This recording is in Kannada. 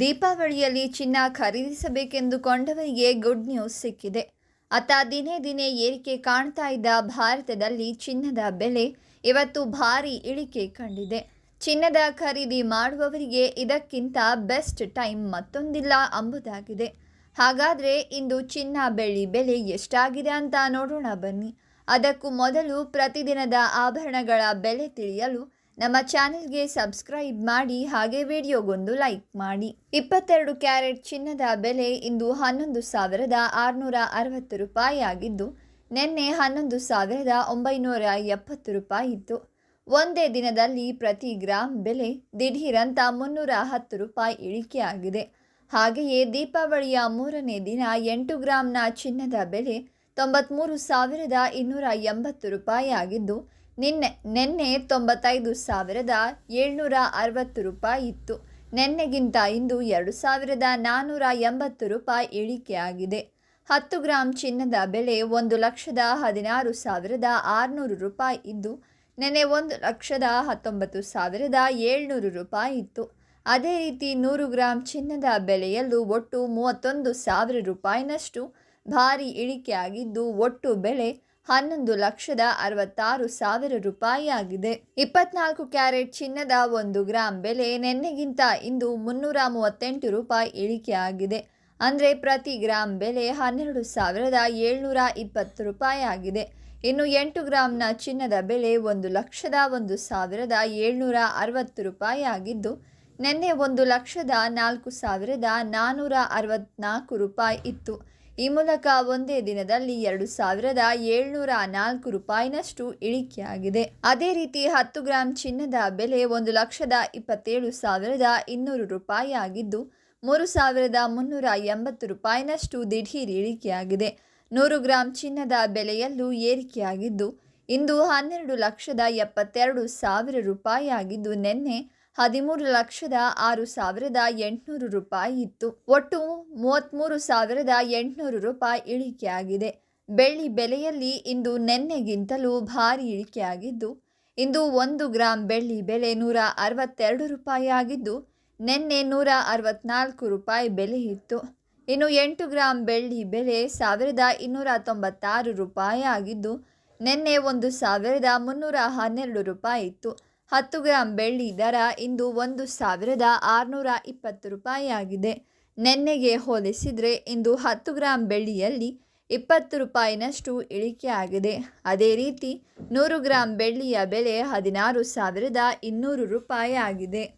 ದೀಪಾವಳಿಯಲ್ಲಿ ಚಿನ್ನ ಖರೀದಿಸಬೇಕೆಂದುಕೊಂಡವರಿಗೆ ಗುಡ್ ನ್ಯೂಸ್ ಸಿಕ್ಕಿದೆ. ಅತ್ತ ದಿನೇ ದಿನೇ ಏರಿಕೆ ಕಾಣ್ತಾ ಇದ್ದ ಭಾರತದಲ್ಲಿ ಚಿನ್ನದ ಬೆಲೆ ಇವತ್ತು ಭಾರಿ ಇಳಿಕೆ ಕಂಡಿದೆ. ಚಿನ್ನದ ಖರೀದಿ ಮಾಡುವವರಿಗೆ ಇದಕ್ಕಿಂತ ಬೆಸ್ಟ್ ಟೈಮ್ ಮತ್ತೊಂದಿಲ್ಲ ಅಂಬುದಾಗಿದೆ. ಹಾಗಾದರೆ ಇಂದು ಚಿನ್ನ ಬೆಳ್ಳಿ ಬೆಲೆ ಎಷ್ಟಾಗಿದೆ ಅಂತ ನೋಡೋಣ ಬನ್ನಿ. ಅದಕ್ಕೂ ಮೊದಲು ಪ್ರತಿದಿನದ ಆಭರಣಗಳ ಬೆಲೆ ತಿಳಿಯಲು ನಮ್ಮ ಚಾನೆಲ್ಗೆ ಸಬ್ಸ್ಕ್ರೈಬ್ ಮಾಡಿ ಹಾಗೆ ವಿಡಿಯೋಗೊಂದು ಲೈಕ್ ಮಾಡಿ. ಇಪ್ಪತ್ತೆರಡು ಕ್ಯಾರೆಟ್ ಚಿನ್ನದ ಬೆಲೆ ಇಂದು ಹನ್ನೊಂದು ಸಾವಿರದ ಆರುನೂರ ಅರವತ್ತು ರೂಪಾಯಿ ಆಗಿದ್ದು, ನಿನ್ನೆ ಹನ್ನೊಂದು ಸಾವಿರದ ಒಂಬೈನೂರ ಎಪ್ಪತ್ತು ರೂಪಾಯಿ ಇತ್ತು. ಒಂದೇ ದಿನದಲ್ಲಿ ಪ್ರತಿ ಗ್ರಾಂ ಬೆಲೆ ದಿಢೀರಂತ ಮುನ್ನೂರ ಹತ್ತು ರೂಪಾಯಿ ಇಳಿಕೆಯಾಗಿದೆ. ಹಾಗೆಯೇ ದೀಪಾವಳಿಯ ಮೂರನೇ ದಿನ ಎಂಟು ಗ್ರಾಂನ ಚಿನ್ನದ ಬೆಲೆ ತೊಂಬತ್ತ್ಮೂರು ಸಾವಿರದ ಇನ್ನೂರ ಎಂಬತ್ತು ರೂಪಾಯಿ ಆಗಿದ್ದು ನಿನ್ನೆ ನಿನ್ನೆ ತೊಂಬತ್ತೈದು ಸಾವಿರದ ಏಳ್ನೂರ ಅರವತ್ತು ರೂಪಾಯಿ ಇತ್ತು. ನಿನ್ನೆಗಿಂತ ಇಂದು ಎರಡು ಸಾವಿರದ ನಾನ್ನೂರ ಎಂಬತ್ತು ರೂಪಾಯಿ ಇಳಿಕೆಯಾಗಿದೆ. ಹತ್ತು ಗ್ರಾಂ ಚಿನ್ನದ ಬೆಲೆ ಒಂದು ಲಕ್ಷದ ಹದಿನಾರು ಸಾವಿರದ ಆರುನೂರು ರೂಪಾಯಿ ಇದ್ದು ನೆನೆ ಒಂದು ಲಕ್ಷದ ಹತ್ತೊಂಬತ್ತು ಸಾವಿರದ ಏಳ್ನೂರು ರೂಪಾಯಿ ಇತ್ತು. ಅದೇ ರೀತಿ ನೂರು ಗ್ರಾಂ ಚಿನ್ನದ ಬೆಲೆಯಲ್ಲೂ ಒಟ್ಟು ಮೂವತ್ತೊಂದು ಸಾವಿರ ರೂಪಾಯಿನಷ್ಟು ಭಾರಿ ಇಳಿಕೆಯಾಗಿದ್ದು, ಒಟ್ಟು ಬೆಲೆ ಹನ್ನೊಂದು ಲಕ್ಷದ ಅರವತ್ತಾರು ಸಾವಿರ ರೂಪಾಯಿ ಆಗಿದೆ ಇಪ್ಪತ್ನಾಲ್ಕು ಕ್ಯಾರೆಟ್ ಚಿನ್ನದ ಒಂದು ಗ್ರಾಂ ಬೆಲೆ ನಿನ್ನೆಗಿಂತ ಇಂದು ಮುನ್ನೂರ ಮೂವತ್ತೆಂಟು ರೂಪಾಯಿ ಇಳಿಕೆಯಾಗಿದೆ. ಅಂದರೆ ಪ್ರತಿ ಗ್ರಾಂ ಬೆಲೆ ಹನ್ನೆರಡು ಸಾವಿರದ ಏಳ್ನೂರ ಇಪ್ಪತ್ತು ರೂಪಾಯಿ ಆಗಿದೆ ಇನ್ನು ಎಂಟು ಗ್ರಾಂನ ಚಿನ್ನದ ಬೆಲೆ ಒಂದು ಲಕ್ಷದ ಒಂದು ಸಾವಿರದ ಏಳ್ನೂರ ಅರವತ್ತು ರೂಪಾಯಿ ಆಗಿದ್ದು ನಿನ್ನೆ ಒಂದು ಲಕ್ಷದ ನಾಲ್ಕು ಸಾವಿರದ ನಾನ್ನೂರ ಅರವತ್ನಾಲ್ಕು ರೂಪಾಯಿ ಇತ್ತು. ಈ ಮೂಲಕ ಒಂದೇ ದಿನದಲ್ಲಿ ಎರಡು ಸಾವಿರದ ಏಳ್ನೂರ ನಾಲ್ಕು ರೂಪಾಯಿನಷ್ಟು ಇಳಿಕೆಯಾಗಿದೆ. ಅದೇ ರೀತಿ ಹತ್ತು ಗ್ರಾಂ ಚಿನ್ನದ ಬೆಲೆ ಒಂದು ಲಕ್ಷದ ಇಪ್ಪತ್ತೇಳು ಸಾವಿರದ ಇನ್ನೂರು ರೂಪಾಯಿ ಆಗಿದ್ದು ಮೂರು ಸಾವಿರದ ಮುನ್ನೂರ ಎಂಬತ್ತು ರೂಪಾಯಿನಷ್ಟು ದಿಢೀರ್ ಇಳಿಕೆಯಾಗಿದೆ. ನೂರು ಗ್ರಾಂ ಚಿನ್ನದ ಬೆಲೆಯಲ್ಲೂ ಏರಿಕೆಯಾಗಿದ್ದು, ಇಂದು ಹನ್ನೆರಡು ಲಕ್ಷದ ಎಪ್ಪತ್ತೆರಡು ಸಾವಿರ ರೂಪಾಯಿ ಆಗಿದ್ದು ನಿನ್ನೆ ಹದಿಮೂರು ಲಕ್ಷದ ಆರು ಸಾವಿರದ ಎಂಟುನೂರು ರೂಪಾಯಿ ಇತ್ತು. ಒಟ್ಟು ಮೂವತ್ತ್ಮೂರು ಸಾವಿರದ ಎಂಟುನೂರು ರೂಪಾಯಿ ಇಳಿಕೆಯಾಗಿದೆ. ಬೆಳ್ಳಿ ಬೆಲೆಯಲ್ಲಿ ಇಂದು ನಿನ್ನೆಗಿಂತಲೂ ಭಾರಿ ಇಳಿಕೆಯಾಗಿದ್ದು, ಇಂದು ಒಂದು ಗ್ರಾಂ ಬೆಳ್ಳಿ ಬೆಲೆ ನೂರ ಅರವತ್ತೆರಡು ರೂಪಾಯಿ ಆಗಿದ್ದು, ನಿನ್ನೆ ನೂರ ಅರವತ್ನಾಲ್ಕು ರೂಪಾಯಿ ಬೆಲೆ ಇತ್ತು. ಇನ್ನು ಎಂಟು ಗ್ರಾಂ ಬೆಳ್ಳಿ ಬೆಲೆ ಸಾವಿರದ ಇನ್ನೂರ ತೊಂಬತ್ತಾರು ರೂಪಾಯಿ ಆಗಿದ್ದು, ನಿನ್ನೆ ಒಂದು ಸಾವಿರದ ಮುನ್ನೂರ ಹನ್ನೆರಡು ರೂಪಾಯಿ ಇತ್ತು. ಹತ್ತು ಗ್ರಾಂ ಬೆಳ್ಳಿ ದರ ಇಂದು ಒಂದು ಸಾವಿರದ ಆರುನೂರ ಇಪ್ಪತ್ತು ರೂಪಾಯಿ ಆಗಿದೆ. ನಿನ್ನೆಗೆ ಹೋಲಿಸಿದರೆ ಇಂದು ಹತ್ತು ಗ್ರಾಂ ಬೆಳ್ಳಿಯಲ್ಲಿ ಇಪ್ಪತ್ತು ರೂಪಾಯಿನಷ್ಟು ಇಳಿಕೆ ಆಗಿದೆ. ಅದೇ ರೀತಿ ನೂರು ಗ್ರಾಂ ಬೆಳ್ಳಿಯ ಬೆಲೆ ಹದಿನಾರು ಸಾವಿರದ ಇನ್ನೂರು ರೂಪಾಯಿ ಆಗಿದೆ.